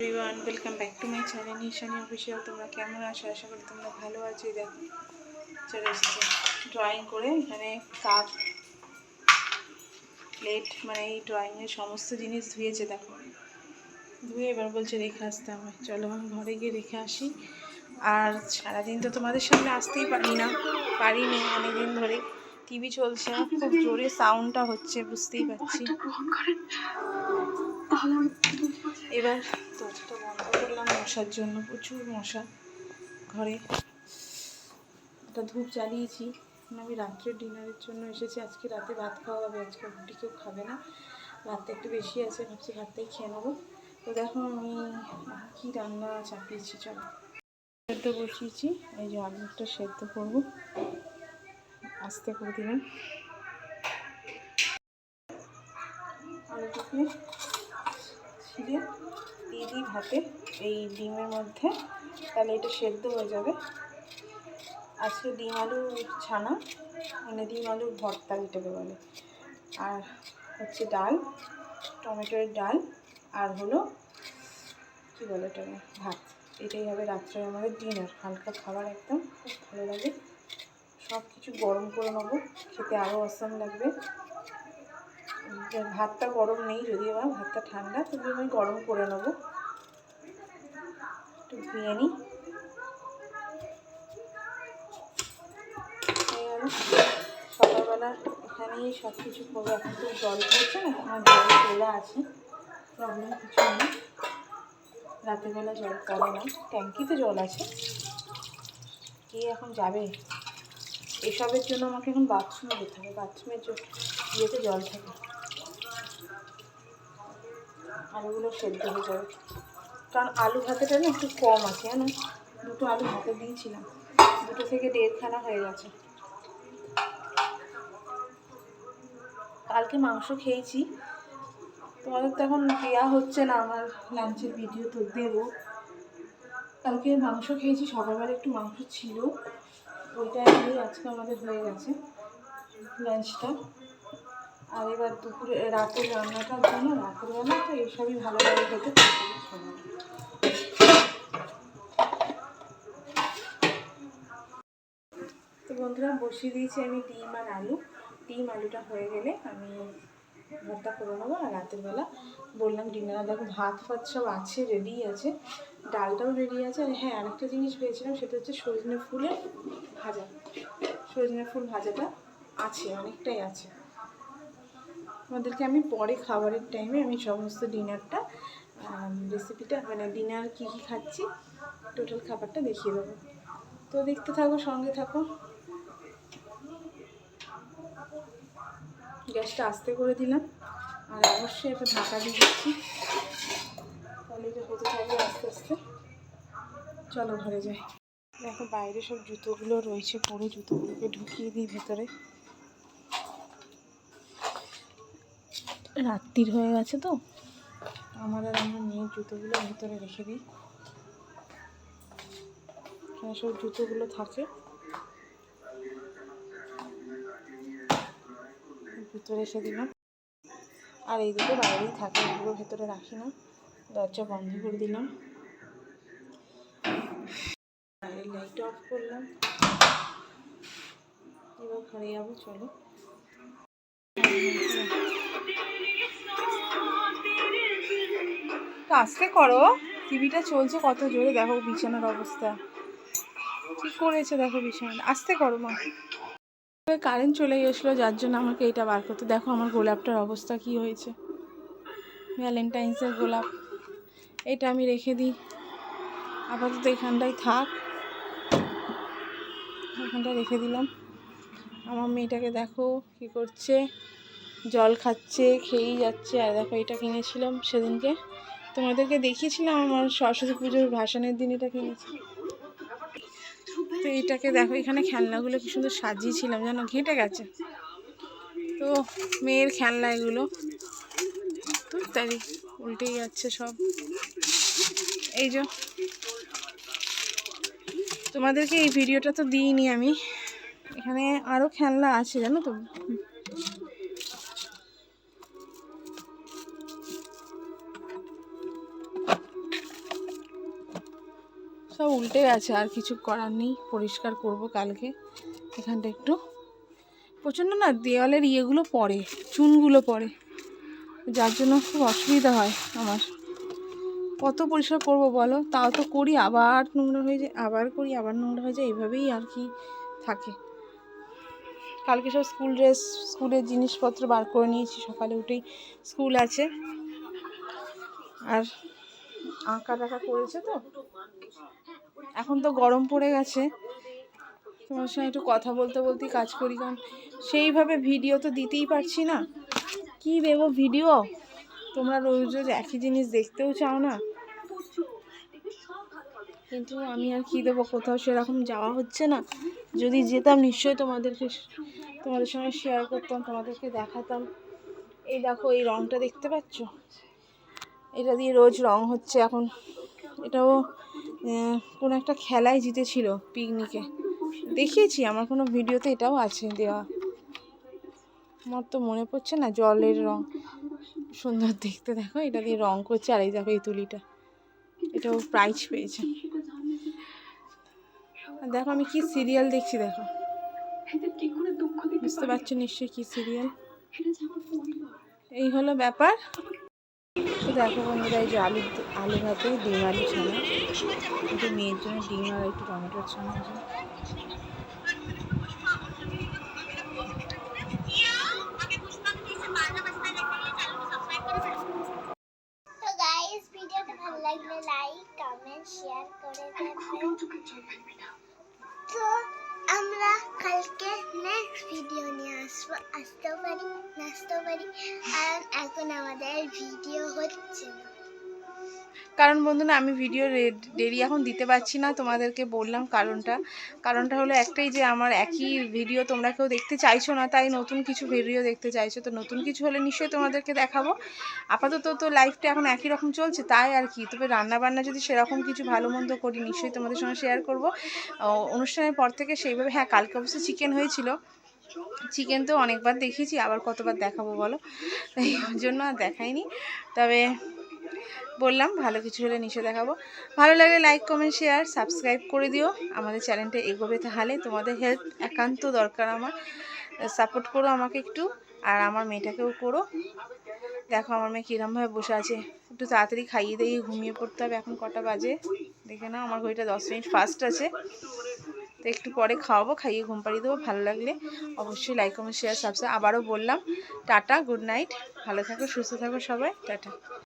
Welcome back to my channel Nishani official. তোমরা কেমন আছো? আশা করি তোমরা ভালো আছো। দেখো, চলে এসেছে। ড্রয়িং করে এখানে কাপ প্লেট মানে এই ড্রয়িংয়ের সমস্ত জিনিস ধুয়েছে, দেখো। ধুয়ে এবার বলছে রেখে আসতে হবে চলো, আমি ঘরে গিয়ে রেখে আসি। আর সারাদিন তো তোমাদের সামনে আসতেই পারি না পারিনি অনেকদিন ধরে। টিভি চলছে, খুব জোরে সাউন্ডটা হচ্ছে, বুঝতেই পারছি। এবার দরজাটা বন্ধ করলাম, মশার জন্য প্রচুর মশা ঘরে। একটা ধূপ জ্বালিয়েছি। এখন আমি রাত্রে ডিনারের জন্য এসেছি। আজকে রাতে ভাত খাওয়া হবে, আজকে রুটি কেউ খাবে না। ভাতটা একটু বেশি আছে, ভাবছি ভাতটাই খেয়ে নেব। তো দেখো আমি কি রান্না চাপিয়েছি, চলো। সেদ্ধ বসিয়েছি, এই যে আলুটা সেদ্ধ করব। আস্তে করে দিলাম। আলুটাকে ছিঁড়ে দিয়ে দিই ভাতে, এই ডিমের মধ্যে। তাহলে এটা সেদ্ধ হয়ে যাবে। আজকে ডিম আলু ছানা মানে ডিম আলুর ভর্তা যেটাকে বলে। আর হচ্ছে ডাল, টমেটোর ডাল, আর হলো কী বলে ওটাকে? ভাত। এটাই হবে রাত্রে আমাদের ডিনার হালকা খাবার একদম, খুব ভালো লাগে। সব কিছু গরম করে নেব, খেতে আরও অসম লাগবে। ভাতটা গরম নেই, যদি বা ভাতটা ঠান্ডা তবে আমি গরম করে নেব। একটু ধুয়ে নিই। সকালবেলা এখানেই সব কিছু করব। এখন তো জল পড়ছে না আমার জল তোলা আছে প্রবলেম কিছু নেই। রাতেরবেলা জল পড়ে না, ট্যাঙ্কিতে জল আছে। কে এখন যাবে? এসবের জন্য আমাকে এখন বাথরুমে যেতে হবে। বাথরুমের ইয়েতে জল থাকে। আলুগুলো সেদ্ধ হয়ে যাবে। কারণ আলু ভাতেটা না একটু কম আছে, জানো? দুটো আলু ভাতে দিয়েছিলাম। দুটো থেকে দেড়খানা হয়ে গেছে। কালকে মাংস খেয়েছি। তোমাদের তো এখন দেওয়া হচ্ছে না আমার লাঞ্চের ভিডিও তো দেবো। কালকে মাংস খেয়েছি, সকালবেলা একটু মাংস ছিল। ওইটা আজকে আমাদের হয়ে গেছে, লাঞ্চটা। আর এবার দুপুরে রাতের রান্নাটার জন্য রাতের বেলা তো এইসবই ভালো খেতে তো বন্ধুরা, বসিয়ে দিয়েছি আমি ডিম আর আলু। ডিম, আলুটা হয়ে গেলে আমি ভাতটা করে নেব আর রাতের বেলা বললাম ডিনারে দেখো ভাত ফাত সব আছে রেডি আছে। ডালটাও রেডি আছে। আর হ্যাঁ আরেকটা জিনিস পেয়েছিলাম সেটা হচ্ছে সজনে ফুলের ভাজা। সজনে ফুল ভাজাটা আছে, অনেকটাই আছে। আমাদেরকে আমি পরে খাবারের টাইমে আমি সমস্ত ডিনারটা রেসিপিটা মানে ডিনার কী কী খাচ্ছি টোটাল খাবারটা দেখিয়ে দেবো। তো দেখতে থাকো, সঙ্গে থাকো। গ্যাসটা আস্তে করে দিলাম। আর অবশ্যই একটা ঢাকা দিয়ে দিচ্ছি। তাহলে হতে থাকবে আস্তে আস্তে। চলো ঘরে যাই। দেখো বাইরে সব জুতোগুলো রয়েছে, পরে জুতোগুলোকে ঢুকিয়ে দিই ভেতরে। রাত্রির হয়ে গেছে তো। আমার আর আমার মেয়ের জুতোগুলো ভিতরে রেখে দিই। এখানে সব জুতোগুলো থাকে। ভিতরে রেখে দিলাম। আর এই দুটো বাইরেই থাকে, এগুলো ভেতরে রাখি না। দরজা বন্ধ করে দিলাম। বাইরের লাইট অফ করলাম। এবার ঘরে যাব, চলো। আস্তে করো। টিভিটা চলছে কত জোরে, দেখো বিছানার অবস্থা। কি করেছে, দেখো বিছানা। আস্তে করো মা। কারেন্ট চলে গেছিল যার জন্য আমাকে এটা বার করতে। দেখো আমার গোলাপটার অবস্থা কি হয়েছে। ভ্যালেন্টাইন্সের গোলাপ। এটা আমি রেখে দিই। আপাতত এখানটাই থাক। এখানটা রেখে দিলাম। আমার মেয়েটাকে দেখো কি করছে। জল খাচ্ছে, খেয়েই যাচ্ছে। আর দেখো এটা কিনেছিলাম সেদিনকে। তোমাদেরকে দেখিয়েছিলাম আমার সরস্বতী পুজোর ভাসানের দিন এটা কিনেছি। তো এইটাকে দেখো, এখানে খেলনাগুলো কি সুন্দর সাজিয়েছিলাম, যেন ঘেঁটে গেছে। তো মেয়ের খেলনা এগুলো। তো তাই উল্টেই যাচ্ছে সব। এই যে। তোমাদেরকে এই ভিডিওটা তো দিইনি আমি। এখানে আরও খেলনা আছে, জানো তো? সব উল্টে গেছে, আর কিছু করার নেই। পরিষ্কার করব কালকে। এখানটা একটু। প্রচণ্ড না, দেওয়ালের ইয়েগুলো পড়ে, চুনগুলো পড়ে। যার জন্য খুব অসুবিধা হয় আমার। কত পরিষ্কার করব বলো? তাও তো করি, আবার নোংরা হয়ে যায়, আবার করি, আবার নোংরা হয়ে যায় এইভাবেই আর কি থাকে। কালকে সব স্কুল ড্রেস, স্কুলের জিনিসপত্র বার করে নিয়েছি, সকালে উঠেই স্কুল আছে। আর আঁকা টাকা করেছে তো। এখন তো গরম পড়ে গেছে। তোমার সঙ্গে একটু কথা বলতে বলতেই কাজ করি, কারণ সেইভাবে ভিডিও তো দিতেই পারছি না। কি দেবো ভিডিও তোমরা রোজ রোজ একই জিনিস দেখতেও চাও না। কিন্তু আমি আর কি দেবো? কোথাও সেরকম যাওয়া হচ্ছে না। যদি যেতাম নিশ্চয়ই তোমাদেরকে, তোমাদের সঙ্গে শেয়ার করতাম, তোমাদেরকে দেখাতাম। এই দেখো, এই রঙটা দেখতে পাচ্ছ? এটা দিয়ে রোজ রং হচ্ছে এখন। এটাও কোনো একটা খেলায় জিতেছিল পিকনিকে। দেখিয়েছি, আমার কোনো ভিডিওতে এটাও আছে দেওয়া। আমার তো মনে পড়ছে না জলের রং। সুন্দর দেখতে দেখো, এটা দিয়ে রং করছে আর এই দেখো এই তুলিটা। এটাও প্রাইজ পেয়েছে। আর দেখো আমি কি সিরিয়াল দেখছি, দেখো। বুঝতে পারছ নিশ্চয়ই কি সিরিয়াল এই হলো ব্যাপার। তো দেখো বন্ধুরা এই যে আলু আলু ভাতে ডিম আলু ছানা। একটু মেয়ের জন্য ডিম আর একটু টমেটোর ছানা লাগলে লাইক কমেন্ট শেয়ার করে দেবেন। তো আমরা কালকে নেক্সট ভিডিও নিয়ে আসব। আসতেও পারি নাচতেও পারি কারণ এখন আমাদের ভিডিও হচ্ছে না। কারণ বন্ধুরা আমি ভিডিও দেরি এখন দিতে পারছি না তোমাদেরকে বললাম কারণটা। কারণটা হলো একটাই যে আমার একই ভিডিও তোমরা কেউ দেখতে চাইছো না, তাই নতুন কিছু ভিডিও দেখতে চাইছো। তো নতুন কিছু হলে নিশ্চয়ই তোমাদেরকে দেখাবো। আপাতত তো লাইফটা এখন একই রকম চলছে, তাই আর কি। তবে রান্না বান্না যদি সেরকম কিছু ভালো মন্দ করি, নিশ্চয়ই তোমাদের সঙ্গে শেয়ার করব। অনুষ্ঠানের পর থেকে সেইভাবে হ্যাঁ কালকে অবশ্য চিকেন হয়েছিল। চিকেন তো অনেকবার দেখিয়েছি আবার কতবার দেখাবো বলো? এই জন্য আর দেখাইনি। তবে বললাম, ভালো কিছু হলে নিশ্চয় দেখাবো। ভালো লাগলে লাইক কমেন্ট শেয়ার সাবস্ক্রাইব করে দিও। আমাদের চ্যানেলটা এগোবে তাহলে। তোমাদের হেল্প একান্ত দরকার আমার। সাপোর্ট করো আমাকে একটু, আর আমার মেয়েটাকেও করো। দেখো আমার মেয়ে কীরমভাবে বসে আছে। একটু তাড়াতাড়ি খাইয়ে দিয়ে ঘুমিয়ে পড়তে হবে। এখন কটা বাজে? দেখে না আমার ঘড়িটা দশ মিনিট ফাস্ট আছে। তো একটু পরে খাওয়াবো, খাইয়ে ঘুম পাড়িয়ে দেবো। ভালো লাগলে অবশ্যই লাইক কমেন্ট শেয়ার সাবস্ক্রাইব আবারও বললাম, টাটা গুড নাইট ভালো থাকো, সুস্থ থাকো সবাই। টাটা।